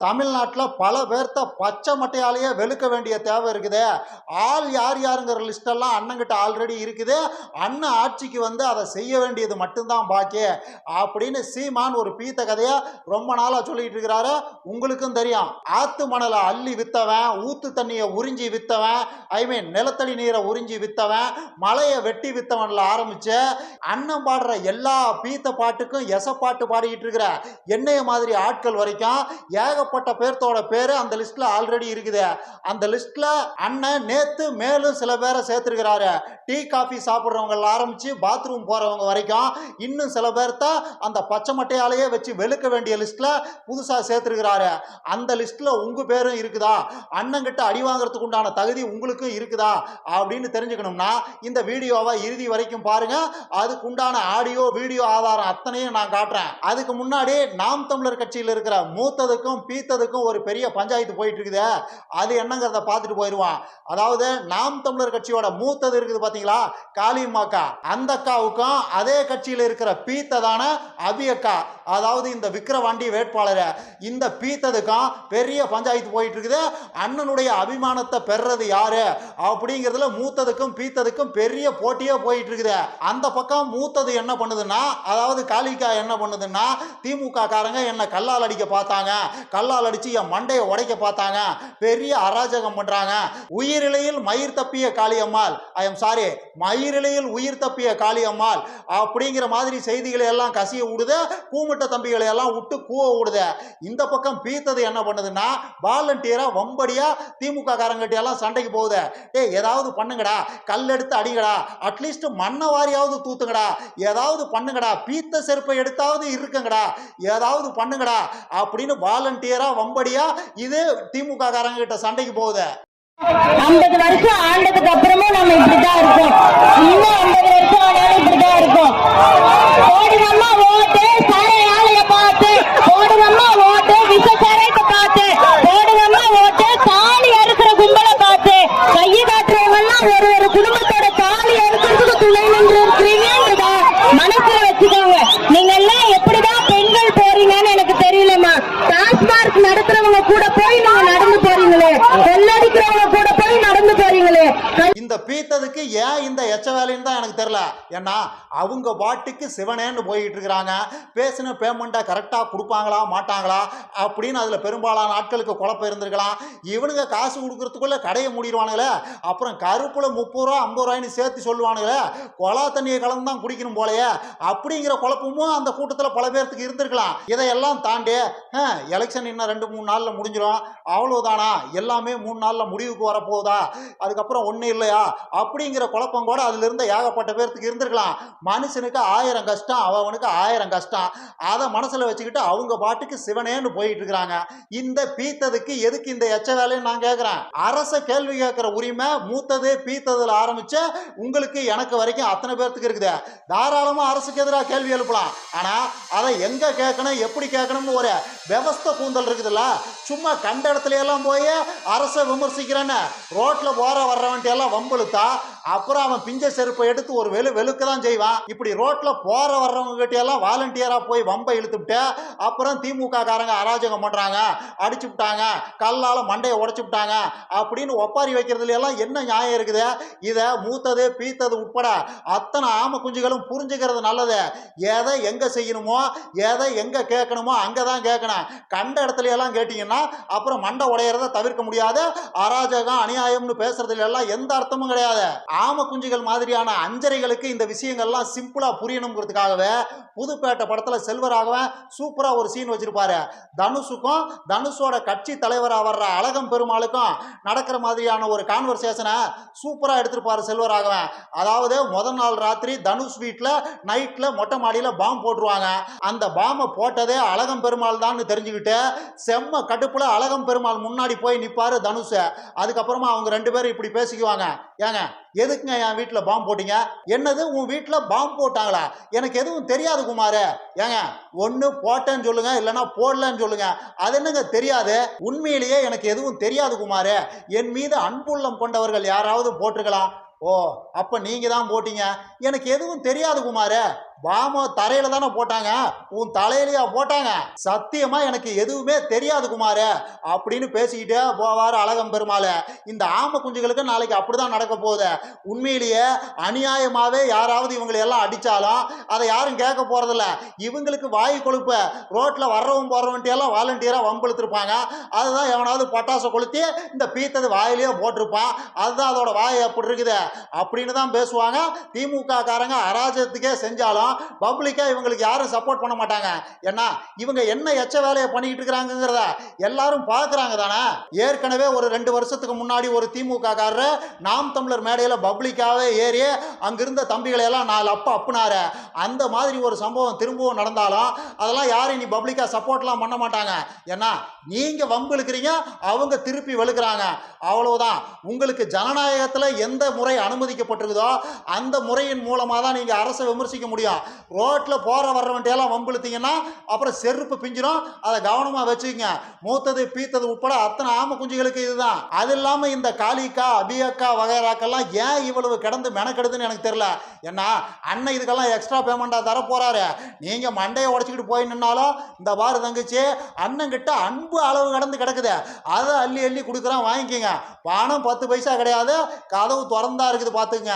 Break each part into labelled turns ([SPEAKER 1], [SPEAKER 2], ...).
[SPEAKER 1] தமிழ்நாட்டில் பல பேர்த்த பச்சை மட்டையாலேயே வெளுக்க வேண்டிய தேவை இருக்குது. ஆள் யார் யாருங்கிற லிஸ்டெல்லாம் அண்ணங்கிட்ட ஆல்ரெடி இருக்குது. அண்ணன் ஆட்சிக்கு வந்து அதை செய்ய வேண்டியது மட்டும்தான் பாக்கி. அப்படின்னு சீமான் ஒரு பீத்த கதையை ரொம்ப நாளாக சொல்லிட்டு இருக்கிறாரு. உங்களுக்கும் தெரியும் ஆத்து மணலை அள்ளி வித்தவன் ஊத்து தண்ணியை உறிஞ்சி வித்தவன் ஐ மீன் நிலத்தடி நீரை உறிஞ்சி வித்தவன் மலையை வெட்டி வித்தவன்ல ஆரம்பித்து அண்ணன் பாடுற எல்லா பீத்த பாட்டுக்கும் எச பாட்டு பாடிக்கிட்டு இருக்கிற என்னைய மாதிரி ஆட்கள் வரைக்கும் ஏக ஏகப்பட்ட பேர்த்தோட பேரு அந்த லிஸ்ட்ல ஆல்ரெடி இருக்குது. அந்த லிஸ்ட்ல அண்ணன் நேத்து மேலும் சில பேரை சேர்த்திருக்கிறாரு. டீ காஃபி சாப்பிட்றவங்க ஆரம்பிச்சு பாத்ரூம் போறவங்க வரைக்கும் இன்னும் சில பேர்த்த அந்த பச்சை மட்டையாலேயே வச்சு வெளுக்க வேண்டிய லிஸ்ட்ல புதுசா சேர்த்திருக்கிறாரு. அந்த லிஸ்ட்ல உங்க பேரும் இருக்குதா? அண்ணங்கிட்ட அடி வாங்குறதுக்கு உண்டான தகுதி உங்களுக்கும் இருக்குதா? அப்படின்னு தெரிஞ்சுக்கணும்னா இந்த வீடியோவை இறுதி வரைக்கும் பாருங்க. அதுக்கு உண்டான ஆடியோ வீடியோ ஆதாரம் அத்தனையும் நான் காட்டுறேன். அதுக்கு முன்னாடி நாம் தமிழர் கட்சியில் இருக்கிற மூத்ததுக்கும் பி பீத்ததுக்கும் ஒரு பெரிய பஞ்சாயத்து போயிட்டு இருக்குது அது என்னங்கிறத பார்த்துட்டு போயிடுவான். அதாவது நாம் தமிழர் கட்சியோட மூத்தது இருக்குது பார்த்தீங்களா காளியம்மாக்கா அந்த அக்காவுக்கும் அதே கட்சியில் இருக்கிற பீத்ததான அபி அக்கா அதாவது இந்த விக்கிரவாண்டி வேட்பாளர் இந்த பீத்ததுக்கும் பெரிய பஞ்சாயத்து போயிட்டு இருக்குது அண்ணனுடைய அபிமானத்தை பெறது யாரு? அப்படிங்கிறதுல மூத்ததுக்கும் பீத்ததுக்கும் பெரிய போட்டியே போயிட்டு இருக்குது அந்த பக்கம் மூத்தது என்ன பண்ணுதுன்னா அதாவது காளிக்கா என்ன பண்ணுதுன்னா திமுக காரங்க என்ன கல்லால் அடிக்க பார்த்தாங்க. கல்லால் அடிச்சு என் மண்டையை உடைக்க பார்த்தாங்க. பெரிய அராஜகம் பண்றாங்க. உயிரிழையில் மயிர் தப்பிய காளியம்மாள். ஐ எம் சாரி மயிரிழையில் உயிர் தப்பிய காளியம்மாள். அப்படிங்கிற மாதிரி செய்திகளை எல்லாம் கசிய விடுது கூமிட்ட தம்பிகளை எல்லாம் விட்டு கூவ விடுது இந்த பக்கம் பீத்தது என்ன பண்ணுதுன்னா வாலண்டியரா வம்படியா திமுக காரங்கிட்ட எல்லாம் சண்டைக்கு போகுது. ஏ ஏதாவது பண்ணுங்கடா கல் எடுத்து அடிங்கடா அட்லீஸ்ட் மண்ணை வாரியாவது தூத்துங்கடா. ஏதாவது பண்ணுங்கடா பீத்த செருப்பை எடுத்தாவது இருக்குங்கடா. ஏதாவது பண்ணுங்கடா அப்படின்னு வாலண்டியர் வம்படியா? இது திமுக காரங்க கிட்ட சண்டைக்கு போகுது.
[SPEAKER 2] ஐம்பது வருஷம் ஆண்டதுக்கு அப்புறமும் நம்ம இப்படிதான் இருக்கோம். இன்னும் ஐம்பது வருஷம் ஆனாலும் இப்படிதான் இருக்கோம். போடுங்கம்மா ஓட்டு.
[SPEAKER 1] ஜெயித்ததுக்கு ஏன் இந்த எச்ச வேலைன்னு தான் எனக்கு தெரில ஏன்னா அவங்க பாட்டுக்கு சிவனேன்னு போயிட்டு இருக்கிறாங்க. பேசின பேமெண்ட்டை கரெக்டாக கொடுப்பாங்களா மாட்டாங்களா? அப்படின்னு அதில் பெரும்பாலான ஆட்களுக்கு குழப்பம் இருந்திருக்கலாம். இவனுங்க காசு கொடுக்குறதுக்குள்ளே கடையை மூடிடுவானுங்களே. அப்புறம் கருப்பில் முப்பது ரூபா ஐம்பது ரூபாய்னு சேர்த்து சொல்லுவானுங்களே. கொலா தண்ணியை கலந்து தான் குடிக்கணும் போலையே. அப்படிங்கிற குழப்பமும் அந்த கூட்டத்தில் பல பேர்த்துக்கு இருந்திருக்கலாம். இதையெல்லாம் தாண்டி எலெக்ஷன் இன்னும் ரெண்டு மூணு நாளில் முடிஞ்சிடும் அவ்வளோதானா எல்லாமே மூணு நாளில் முடிவுக்கு வரப்போகுதா? அதுக்கப்புறம் ஒன்றும் இல்லையா? அப்படிங்கிற குழப்பம் கூட அதுல இருந்த ஏகப்பட்ட பேர்த்துக்கு இருந்திருக்கலாம். மனுஷனுக்கு ஆயிரம் கஷ்டம் அவனுக்கு ஆயிரம் கஷ்டம். அதை மனசுல வச்சுக்கிட்டு அவங்க பாட்டுக்கு சிவனேன்னு போயிட்டு இருக்கிறாங்க இந்த பீத்ததுக்கு எதுக்கு இந்த எச்ச வேலைன்னு நான் கேட்குறேன் அரச கேள்வி கேட்குற உரிமை மூத்தது பீத்ததுல ஆரம்பிச்சு உங்களுக்கு எனக்கு வரைக்கும் அத்தனை பேர்த்துக்கு இருக்குது. தாராளமா அரசுக்கு எதிராக கேள்வி எழுப்பலாம். ஆனா அதை எங்க கேட்கணும் எப்படி கேட்கணும்னு ஒரு விவஸ்த கூந்தல் இருக்குதுல்ல? சும்மா கண்ட இடத்துல எல்லாம் போய் அரசை விமர்சிக்கிறேன்னு ரோட்ல போற வர்றவன்ட்டு எல்லாம் வம்புழுத்தா அப்புறம் அவன் பிஞ்ச செருப்பை எடுத்து ஒரு வெளு வெளுக்க தான் செய்வான். இப்படி ரோட்ல போற வர்றவங்க கிட்ட எல்லாம் வாலண்டியரா போய் வம்பை இழுத்துட்டு அப்புறம் திமுக காரங்க அராஜகம் பண்றாங்க அடிச்சு விட்டாங்க கல்லால மண்டையை உடச்சு விட்டாங்க அப்படின்னு ஒப்பாரி வைக்கிறதுல எல்லாம் என்ன நியாயம் இருக்குது? இதை மூத்தது பீத்தது உட்பட அத்தனை ஆம குஞ்சுகளும் புரிஞ்சுக்கிறது நல்லது. எதை எங்க செய்யணுமோ எதை எங்க கேட்கணுமோ அங்கதான் கேட்கணும். கண்ட இடத்துல எல்லாம் கேட்டீங்கன்னா அப்புறம் மண்டை உடையறத தவிர்க்க முடியாது. அராஜகம் அநியாயம்னு பேசுறதுல எல்லாம் எந்த அர்த்தமும் கிடையாது. ஆம குஞ்சுகள் மாதிரியான அஞ்சரைகளுக்கு இந்த விஷயங்கள்லாம் சிம்பிளா புரியணுங்கிறதுக்காகவே புதுப்பேட்டை படத்துல செல்வராகவன் சூப்பரா ஒரு சீன் வச்சிருப்பாரு. தனுஷுக்கும் தனுஷோட கட்சி தலைவராக வர்ற அழகம் பெருமாளுக்கும் நடக்கிற மாதிரியான ஒரு கான்வர்சேஷனை சூப்பரா எடுத்திருப்பாரு செல்வராகவன். அதாவது முதல் நாள் ராத்திரி தனுஷ் வீட்டில் நைட்ல மொட்டை மாடியில பாம் போட்டுருவாங்க. அந்த பாம்பை போட்டதே அழகம் பெருமாள் தான் தெரிஞ்சுக்கிட்டு செம்ம கடுப்பில் அழகம் பெருமாள் முன்னாடி போய் நிப்பாரு தனுஷை. அதுக்கப்புறமா அவங்க ரெண்டு பேரும் இப்படி பேசிக்குவாங்க. ஏங்க எதுக்குங்க என் வீட்டில் பாம்பு போட்டீங்க? என்னது உன் வீட்டில் பாம்பு போட்டாங்களா? எனக்கு எதுவும் தெரியாது குமார். ஏங்க ஒன்று போட்டேன்னு சொல்லுங்க இல்லைன்னா போடலன்னு சொல்லுங்க. அது என்னங்க தெரியாது? உண்மையிலேயே எனக்கு எதுவும் தெரியாது குமார். என் மீது அன்புள்ளம் கொண்டவர்கள் யாராவது போட்டிருக்கலாம். ஓ அப்போ நீங்கள் தான் போட்டீங்க. எனக்கு எதுவும் தெரியாது குமார். பாம தரையில தானே போட்டாங்க. உன் தலையிலயா போட்டாங்க. சத்தியமா எனக்கு எதுவுமே தெரியாது குமாரு அப்படின்னு பேசிக்கிட்டே போவார் அழகம் பெருமாள். இந்த ஆம குஞ்சுகளுக்கு நாளைக்கு அப்படிதான் நடக்க போகுது. உண்மையிலேயே அநியாயமாவே யாராவது இவங்களை எல்லாம் அடிச்சாலும் அதை யாரும் கேட்க போறதில்ல. இவங்களுக்கு வாய் கொழுப்பு ரோட்ல வர்றவன் போறவன்ட்டு எல்லாம் வாலண்டியரா வம்பெழுத்திருப்பாங்க. அதுதான் எவனாவது பட்டாசை கொளுத்தி இந்த பீத்தது வாயிலேயே போட்டிருப்பான். அதுதான் அதோட வாய் அப்படி இருக்குது. அப்படின்னு தான் பேசுவாங்க. திமுக காரங்க அராஜகத்துக்கே செஞ்சாலும் பப்ளிக்கா இவங்களுக்கு யாரும் சப்போர்ட் பண்ண மாட்டாங்க. ஏன்னா இவங்க என்ன எச்ச வேலையை பண்ணிக்கிட்டு இருக்கிறாங்கிறத எல்லாரும் பார்க்குறாங்க தானே. ஏற்கனவே ஒரு ரெண்டு வருஷத்துக்கு முன்னாடி ஒரு திமுக காரர் நாம் தமிழர் மேடையில் பப்ளிக்காவே ஏறி அங்கிருந்த தம்பிகளை எல்லாம் நாலு அப்பா அப்புனாரு. அந்த மாதிரி ஒரு சம்பவம் திரும்பவும் நடந்தாலும் அதெல்லாம் யாரும் இனி பப்ளிக்காக சப்போர்ட்லாம் பண்ண மாட்டாங்க. ஏன்னா நீங்கள் வம்புழுக்கிறீங்க அவங்க திருப்பி வெளுக்கிறாங்க. அவ்வளவுதான். உங்களுக்கு ஜனநாயகத்தில் எந்த முறை அனுமதிக்கப்பட்டிருக்குதோ அந்த முறையின் மூலமாக தான் நீங்கள் அரசை விமர்சிக்க முடியும். ரோட்டில் போகிற வர்றவன்ட்டையெல்லாம் எல்லாம் இழுத்தீங்கன்னா அப்புறம் செருப்பு பிஞ்சிடும் அதை கவனமாக வச்சுக்கோங்க. மூத்தது பீத்தது உட்பட அத்தனை ஆம குஞ்சுகளுக்கு இதுதான். அது இல்லாமல் இந்த காளிக்கா அபியக்கா வகைராக்கெல்லாம் ஏன் இவ்வளவு கிடந்து மெனக்கெடுதுன்னு எனக்கு தெரியல. ஏன்னா அண்ணன் இதுக்கெல்லாம் எக்ஸ்ட்ரா பேமெண்ட்டாக தர போகிறாரு நீங்கள் மண்டையை உடச்சிக்கிட்டு போய் நின்னாலும் இந்த பாரு தங்கச்சி அண்ணங்கிட்ட அன்பு அளவு கடந்து கிடக்குது. அதை அள்ளி அள்ளி கொடுக்குறான் வாங்கிக்கோங்க. பணம் பத்து பைசா கிடையாது. கதவு திறந்தா இருக்குது பார்த்துங்க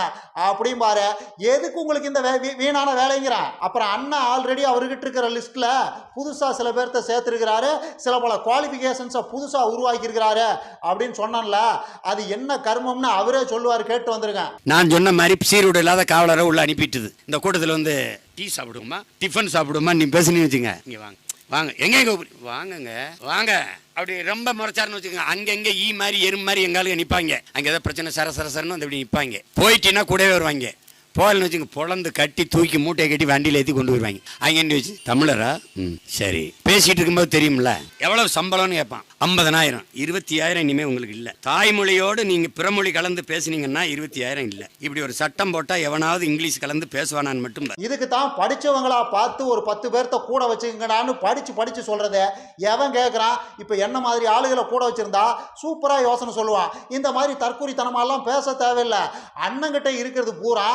[SPEAKER 1] அப்படியும் பாரு. எதுக்கு உங்களுக்கு இந்த வீணான வேலை வீணான அப்புறம் அண்ணா ஆல்ரெடி அவர்கிட்ட இருக்கிற லிஸ்ட்டில் புதுசாக சில பேர்த்த சேர்த்துருக்கிறாரு. சில பல குவாலிஃபிகேஷன்ஸை புதுசாக உருவாக்கியிருக்கிறாரு அப்படின்னு சொன்னான்ல. அது என்ன கர்மம்னு அவரே சொல்லுவார் கேட்டு வந்திருக்கேன்.
[SPEAKER 3] நான் சொன்ன மாதிரி சீருடு இல்லாத காவலரை உள்ள அனுப்பிட்டுது. இந்த கூட்டத்தில் வந்து டீ சாப்பிடுவோமா? டிஃபன் சாப்பிடுவோமா? நீ பேசுனீங்க வச்சுங்க இங்கே வாங்க. வாங்க. எங்க வாங்குங்க வாங்கங்க. வாங்க. அப்படி ரொம்ப முறைச்சாருன்னு வச்சுக்கோங்க. அங்கங்கே ஈ மாதிரி எறும்பு மாதிரி எங்காலுங்க நிற்பாங்க அங்கே ஏதாவது பிரச்சனை சர சர சரன்னு வந்து அப்படி நிற்பாங்க போயிட்டீங்கன்னா கூடவே வருவாங்க. போகலன்னு வச்சுங்க பொழந்து கட்டி தூக்கி மூட்டையை கட்டி வண்டியில் ஏற்றி கொண்டு வருவாங்க அங்கே வச்சு? தமிழரா? ம் சரி. பேசிட்டு இருக்கும்போது தெரியும்ல? எவ்வளவு சம்பளம்னு கேட்பான் ஐம்பதனாயிரம். இருபத்தி ஆயிரம் இனிமேல் உங்களுக்கு இல்லை. தாய்மொழியோடு நீங்கள் பிறமொழி கலந்து பேசுனீங்கன்னா இருபத்தி ஆயிரம் இல்லை. இப்படி ஒரு சட்டம் போட்டால் எவனாவது இங்கிலீஷ் கலந்து பேசுவானான்னு மட்டும்.
[SPEAKER 1] இதுக்கு தான் படிச்சவங்களா பார்த்து ஒரு பத்து பேர்த்த கூட வச்சுக்கங்கடான்னு படிச்சு படிச்சு சொல்றத. எவன் கேட்குறான் இப்போ என்ன மாதிரி ஆளுகளை கூட வச்சிருந்தா சூப்பரா யோசனை சொல்லுவான். இந்த மாதிரி தற்குறித்தனமாலாம் பேச தேவையில்லை. அண்ணங்கிட்ட இருக்கிறது பூரா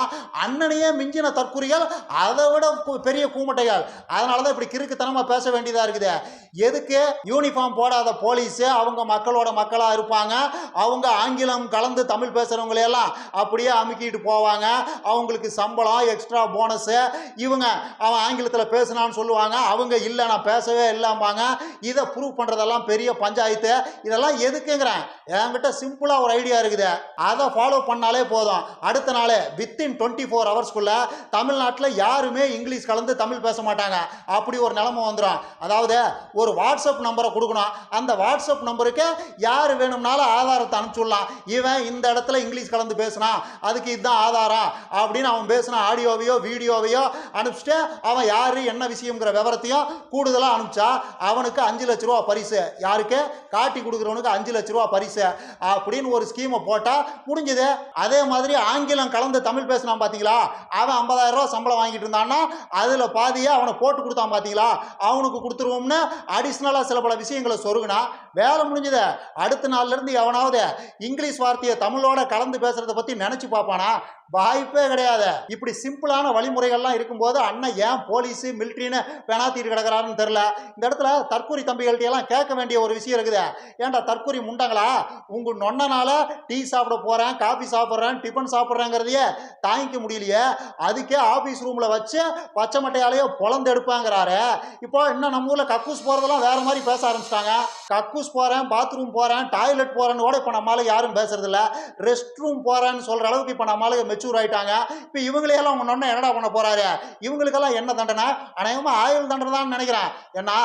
[SPEAKER 1] அண்ணனையே மிஞ்சின தற்குறிகள் அதை விட பெரிய கூமட்டைகள். அதனால தான் இப்படி கிறுக்குத்தனமா பேச தான் இருக்குது. எதுக்கு? யூனிஃபார்ம் போடாத போலீஸு அவங்க மக்களோட மக்களாக இருப்பாங்க. அவங்க ஆங்கிலம் கலந்து தமிழ் பேசுகிறவங்களையெல்லாம் அப்படியே அமுக்கிட்டு போவாங்க. அவங்களுக்கு சம்பளம் எக்ஸ்ட்ரா போனஸு இவங்க அவன் ஆங்கிலத்தில் பேசுனான்னு சொல்லுவாங்க. அவங்க இல்லை நான் பேசவே இல்லைம்பாங்க. இதை ப்ரூவ் பண்ணுறதெல்லாம் பெரிய பஞ்சாயத்து. இதெல்லாம் எதுக்குங்கிறேன்? என்கிட்ட சிம்பிளாக ஒரு ஐடியா இருக்குது. அதை ஃபாலோ பண்ணாலே போதும். அடுத்த நாள் வித்தின் டுவெண்ட்டி ஃபோர் ஹவர்ஸ்க்குள்ள தமிழ்நாட்டில் யாருமே இங்கிலீஷ் கலந்து தமிழ் பேச மாட்டாங்க. அப்படி ஒரு நிலைமை வந்துடும் அதாவது ஒரு வாட்ஸ்அப் நம்பரை கொடுக்கணும். அந்த வாட்ஸ்அப் நம்பருக்கு யார் வேணும்னாலும் ஆதாரத்தை அனுப்பிச்சுடலாம். இவன் இந்த இடத்துல இங்கிலீஷ் கலந்து பேசினா அதுக்கு இதுதான் ஆதாரம் அப்படின்னு அவன் பேசின ஆடியோவையோ வீடியோவையோ அனுப்பிச்சிட்டு அவன் யார் என்ன விஷயங்கிற விவரத்தையும் கூடுதலாக அனுப்பிச்சா அவனுக்கு அஞ்சு லட்ச ரூபா பரிசு. யாருக்கு? காட்டி கொடுக்குறவனுக்கு அஞ்சு லட்ச ரூபா பரிசு அப்படின்னு ஒரு ஸ்கீமை போட்டால் முடிஞ்சது. அதே மாதிரி ஆங்கிலம் கலந்து தமிழ் பேசினான் பார்த்தீங்களா அவன் 50000 ரூபா சம்பளம் வாங்கிட்டு இருந்தான்னா அதில் பாதியாக அவனை போட்டு கொடுத்தான் பார்த்தீங்களா அவனுக்கு கொடுத்துருவோம்னு அடிஷ்னலாக சில பல விஷயங்களை சொருகுனா வேலை முடிஞ்சதை அடுத்த நாள்லேருந்து எவனாவது இங்கிலீஷ் வார்த்தையை தமிழோட கலந்து பேசுகிறத பற்றி நினச்சி பார்ப்பானா? வாய்ப்பே கிடையாது. இப்படி சிம்பிளான வழிமுறைகள்லாம் இருக்கும்போது அண்ணன் ஏன் போலீஸு மிலிட்ரின்னு பெணாத்திட்டு கிடக்குறாருன்னு தெரில இந்த இடத்துல தற்கூரி தம்பிகள்ட்ட எல்லாம் கேட்க வேண்டிய ஒரு விஷயம் இருக்குது. ஏன்டா தற்கூரி முண்டங்களா? உங்க நொன்னனால டீ சாப்பிட போகிறேன் காஃபி சாப்பிட்றேன் டிஃபன் சாப்பிட்றேங்கிறதையே தாங்கிக்க முடியலையே. அதுக்கே ஆஃபீஸ் ரூம்ல வச்சு பச்சை மட்டையாலேயே பொழந்து எடுப்பாங்கிறாரு. இப்போ இன்னும் நம்ம ஊரில் கக்கூஸ் போகிறதெல்லாம் வேறு மாதிரி பேச ஆரம்பிச்சிட்டாங்க. கக்கூஸ் போகிறேன் பாத்ரூம் போகிறேன் டாய்லெட் போகிறேன்னு கூட இப்போ நம்மளால யாரும் பேசுறதில்ல ரெஸ்ட் ரூம் போகிறேன்னு சொல்கிற அளவுக்கு இப்போ நம்மளால மெச்சூர் ஆகிட்டாங்க இப்போ இவங்களையெல்லாம் உங்க நொன்ன என்னடா பண்ண போகிறாரு இவங்களுக்கெல்லாம் என்ன தண்டனை? அநேகமாக ஆயுள் தண்டனை தான் நினைக்கிறேன். ஏன்னா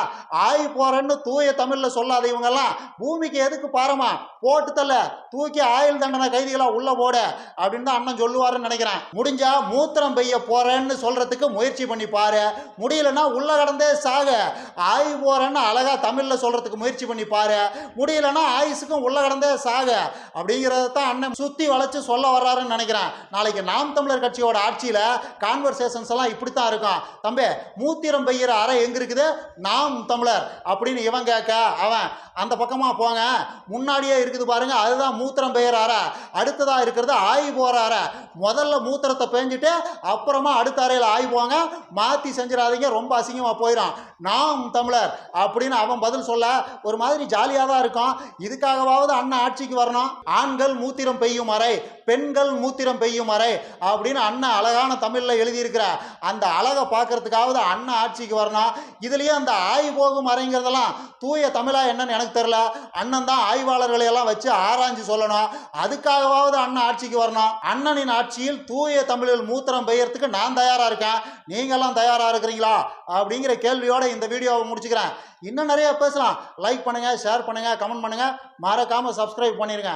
[SPEAKER 1] ஆய் போகிறேன்னு தூய தமிழில் சொல்லாத இவங்கெல்லாம் பூமிக்கு எதுக்கு பாரமா? போட்டு தள்ள தூக்கி ஆயுள் தண்டனை கைதிகளாக உள்ள போட அப்படின்னு தான் அண்ணன் சொல்லுவாருன்னு நினைக்கிறேன். முடிஞ்சா மூத்திரம் பெய்ய போகிறேன்னு சொல்கிறதுக்கு முயற்சி பண்ணி பாரு. முடியலன்னா உள்ள கடந்தே சாக. ஆய் போகிறேன்னு அழகா தமிழில் சொல்கிறதுக்கு முயற்சி பண்ணி பாரு. முடியலன்னா ஆயுசுக்கும் உள்ள கடந்தே சாக. அப்படிங்கிறத தான் அண்ணன் சுற்றி வளைச்சு சொல்ல வர்றாருன்னு நினைக்கிறேன். நாளைக்கு நாம் தமிழர் கட்சியோட ஆட்சியில் கான்வர்சேஷன்ஸ் எல்லாம் இப்படி தான் இருக்கும். தம்பி மூத்திரம் பெய்கிற அறை எங்கே இருக்குது? நாம் தமிழர் அப்படின்னு இவன் கேட்க. அவன் அந்த பக்கமாக போங்க. முன்னாடியே இருக்குது பாருங்க. அதுதான் மூத்திரம் பெய்கிற அறை. அடுத்ததாக இருக்கிறது ஆய் போகிற அறை. முதல்ல மூத்திரத்தை பேஞ்சிட்டு அப்புறமா அடுத்த அறையில் ஆய் போங்க. மாற்றி செஞ்சிடாதீங்க. ரொம்ப அசிங்கமாக போயிடும் நாம் தமிழர் அப்படின்னு அவன் பதில் சொல்ல ஒரு மாதிரி ஜாலியாக தான் இருக்கும் இதுக்காகவாவது அண்ணன் ஆட்சிக்கு வரணும். ஆண்கள் மூத்திரம் பெய்யும் வரை பெண்கள் மூத்திரம் பெய்யும் அறை அப்படின்னு அண்ணன் அழகான தமிழில் எழுதியிருக்கிறார். அந்த அழகை பார்க்கறதுக்காவது அண்ணன் ஆட்சிக்கு வரணும். இதுலேயே அந்த ஆய் போகும் அறைங்கிறதெல்லாம் தூய தமிழா என்னன்னு எனக்கு தெரில அண்ணன் தான் ஆய்வாளர்களை எல்லாம் வச்சு ஆராய்ஞ்சு சொல்லணும். அதுக்காகவாவது அண்ணன் ஆட்சிக்கு வரணும். அண்ணனின் ஆட்சியில் தூய தமிழில் மூத்திரம் பெய்யறதுக்கு நான் தயாராக இருக்கேன். நீங்களாம் தயாராக இருக்கிறீங்களா? அப்படிங்கிற கேள்வியோட இந்த வீடியோவை முடிச்சுக்கிறேன். இன்னும் நிறைய பேசலாம். லைக் பண்ணுங்கள் ஷேர் பண்ணுங்கள் கமெண்ட் பண்ணுங்கள் மறக்காமல் சப்ஸ்கிரைப் பண்ணிடுங்க